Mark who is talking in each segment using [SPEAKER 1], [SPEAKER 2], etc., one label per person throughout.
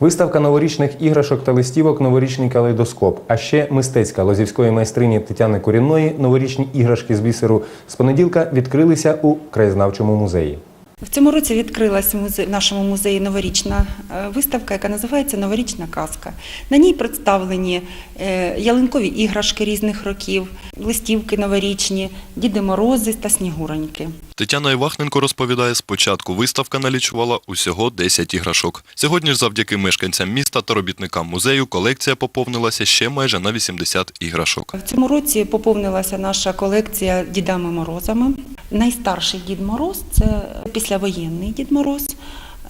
[SPEAKER 1] Виставка новорічних іграшок та листівок Новорічний калейдоскоп. А ще мистецька лозівської майстрині Тетяни Курінної новорічні іграшки з бісеру з понеділка відкрилися у краєзнавчому музеї.
[SPEAKER 2] В цьому році відкрилась в нашому музеї новорічна е, виставка, яка називається Новорічна казка. На ній представлені е, ялинкові іграшки різних років, листівки новорічні, Діди Морози та Снігуроньки.
[SPEAKER 3] Тетяна Івахненко розповідає, спочатку виставка налічувала усього 10 іграшок. Сьогодні ж завдяки мешканцям міста та робітникам музею колекція поповнилася ще майже на 80 іграшок.
[SPEAKER 2] В цьому році поповнилася наша колекція Дідами Морозами. Найстарший Дід Мороз це післявоєнний Дід Мороз.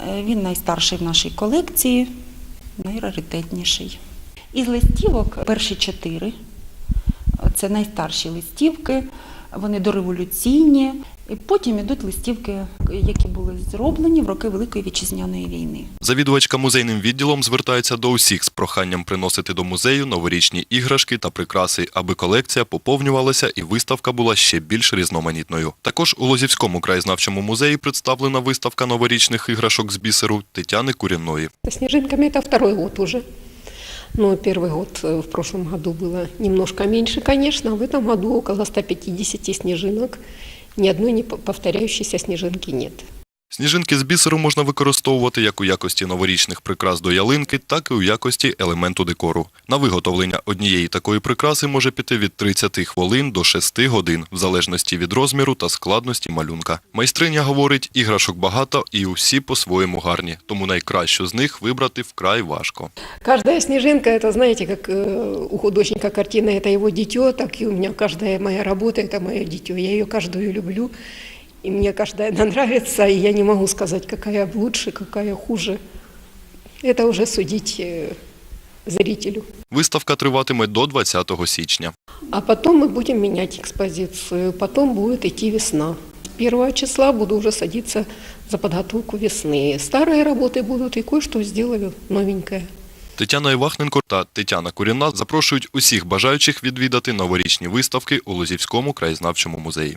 [SPEAKER 2] Е, Він найстарший в нашій колекції, найраритетніший. Із листівок перші чотири. Це найстарші листівки, вони дореволюційні. І потім йдуть листівки, які були зроблені в роки Великої вітчизняної війни.
[SPEAKER 3] Завідувачка музейним відділом звертається до усіх з проханням приносити до музею новорічні іграшки та прикраси, аби колекція поповнювалася і виставка була ще більш різноманітною. Також у Лозівському краєзнавчому музеї представлена виставка новорічних іграшок з бісеру Тетяни Курінної.
[SPEAKER 4] Снежинками это второй год уже. Но первый год э, в прошлом году было немножко меньше, конечно, а в этом году около 150 снежинок. Ни одной не по- повторяющейся снежинки нет.
[SPEAKER 3] Сніжинки з бісеру можна використовувати як у якості новорічних прикрас до ялинки, так і у якості елементу декору. На виготовлення однієї такої прикраси може піти від 30 хвилин до 6 годин, в залежності від розміру та складності малюнка. Майстриня говорить, іграшок багато і усі по-своєму гарні, тому найкращу з них вибрати вкрай важко.
[SPEAKER 4] Каждая снежинка, это, знаете, как э, у художника картина – это его дитё, так и у меня каждая моя работа – это мое дитё. Я ее каждую люблю, и мне каждая она нравится, и я не могу сказать, какая лучше, какая хуже. Это уже судить э, зрителю.
[SPEAKER 3] Виставка триватиме до 20 січня.
[SPEAKER 4] А потом мы будем менять экспозицию. Потом будет идти весна. 1 числа буду уже садиться за подготовку весны. Старые работы будут и кое-что сделаю новенькое.
[SPEAKER 3] Тетяна Івахненко та Тетяна Куріна запрошують усіх бажаючих відвідати новорічні виставки у Лозівському краєзнавчому музеї.